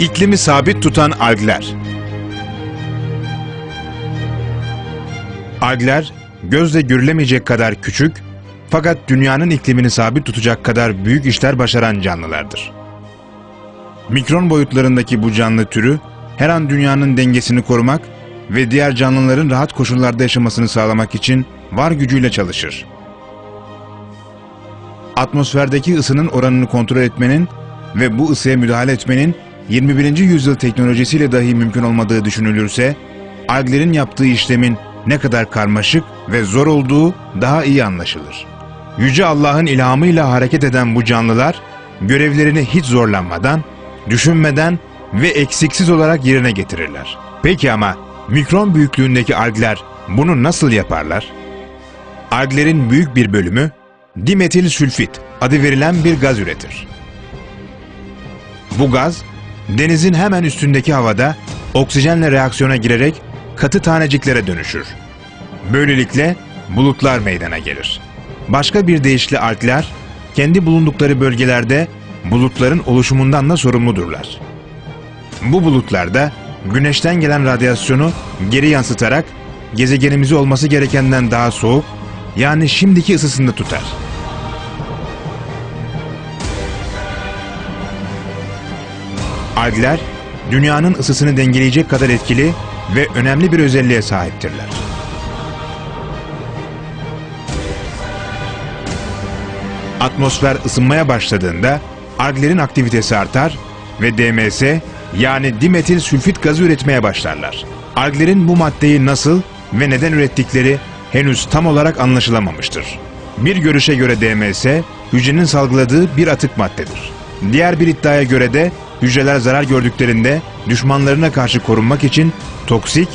İklimi sabit tutan algler. Algler, gözle görülemeyecek kadar küçük fakat dünyanın iklimini sabit tutacak kadar büyük işler başaran canlılardır. Mikron boyutlarındaki bu canlı türü her an dünyanın dengesini korumak ve diğer canlıların rahat koşullarda yaşamasını sağlamak için var gücüyle çalışır. Atmosferdeki ısının oranını kontrol etmenin ve bu ısıya müdahale etmenin 21. yüzyıl teknolojisiyle dahi mümkün olmadığı düşünülürse, alglerin yaptığı işlemin ne kadar karmaşık ve zor olduğu daha iyi anlaşılır. Yüce Allah'ın ilhamıyla hareket eden bu canlılar, görevlerini hiç zorlanmadan, düşünmeden ve eksiksiz olarak yerine getirirler. Peki ama mikron büyüklüğündeki algler bunu nasıl yaparlar? Alglerin büyük bir bölümü dimetil sülfit adı verilen bir gaz üretir. Bu gaz denizin hemen üstündeki havada oksijenle reaksiyona girerek katı taneciklere dönüşür. Böylelikle bulutlar meydana gelir. Başka bir deyişle algler kendi bulundukları bölgelerde bulutların oluşumundan da sorumludurlar. Bu bulutlarda güneşten gelen radyasyonu geri yansıtarak gezegenimizi olması gerekenden daha soğuk, yani şimdiki ısısında tutar. Algler, dünyanın ısısını dengeleyecek kadar etkili ve önemli bir özelliğe sahiptirler. Atmosfer ısınmaya başladığında alglerin aktivitesi artar ve DMS yani dimetil sülfit gazı üretmeye başlarlar. Alglerin bu maddeyi nasıl ve neden ürettikleri henüz tam olarak anlaşılamamıştır. Bir görüşe göre DMS, hücrenin salgıladığı bir atık maddedir. Diğer bir iddiaya göre de hücreler zarar gördüklerinde düşmanlarına karşı korunmak için toksik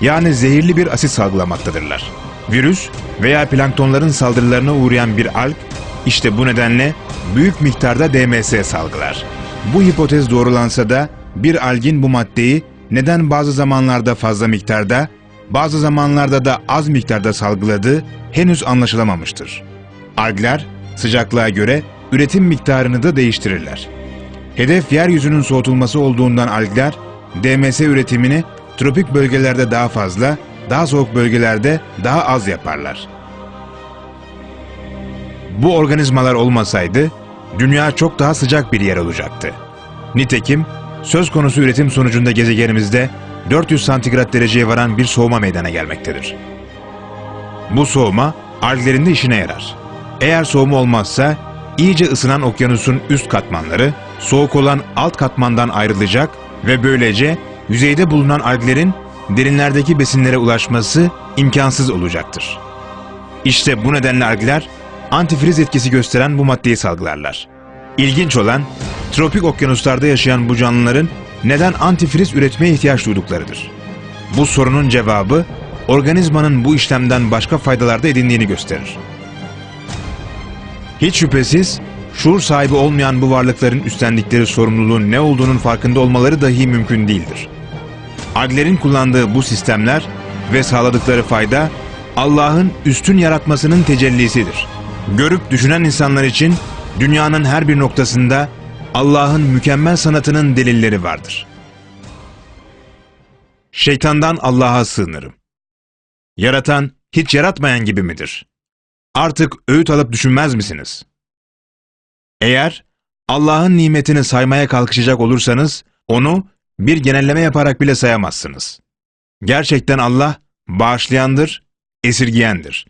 yani zehirli bir asit salgılamaktadırlar. Virüs veya planktonların saldırılarına uğrayan bir alg işte bu nedenle büyük miktarda DMS salgılar. Bu hipotez doğrulansa da bir algin bu maddeyi neden bazı zamanlarda fazla miktarda, bazı zamanlarda da az miktarda salgıladığı henüz anlaşılamamıştır. Algler sıcaklığa göre üretim miktarını da değiştirirler. Hedef yeryüzünün soğutulması olduğundan algler DMS üretimini tropik bölgelerde daha fazla, daha soğuk bölgelerde daha az yaparlar. Bu organizmalar olmasaydı dünya çok daha sıcak bir yer olacaktı. Nitekim söz konusu üretim sonucunda gezegenimizde 400 santigrat dereceye varan bir soğuma meydana gelmektedir. Bu soğuma alglerin de işine yarar. Eğer soğuma olmazsa iyice ısınan okyanusun üst katmanları soğuk olan alt katmandan ayrılacak ve böylece yüzeyde bulunan alglerin derinlerdeki besinlere ulaşması imkansız olacaktır. İşte bu nedenle algler antifriz etkisi gösteren bu maddeyi salgılarlar. İlginç olan, tropik okyanuslarda yaşayan bu canlıların neden antifriz üretmeye ihtiyaç duyduklarıdır. Bu sorunun cevabı, organizmanın bu işlemden başka faydalarda edindiğini gösterir. Hiç şüphesiz, şuur sahibi olmayan bu varlıkların üstlendikleri sorumluluğun ne olduğunun farkında olmaları dahi mümkün değildir. Alglerin kullandığı bu sistemler ve sağladıkları fayda, Allah'ın üstün yaratmasının tecellisidir. Görüp düşünen insanlar için dünyanın her bir noktasında Allah'ın mükemmel sanatının delilleri vardır. Şeytandan Allah'a sığınırım. Yaratan hiç yaratmayan gibi midir? Artık öğüt alıp düşünmez misiniz? Eğer Allah'ın nimetini saymaya kalkışacak olursanız onu bir genelleme yaparak bile sayamazsınız. Gerçekten Allah bağışlayandır, esirgiyendir.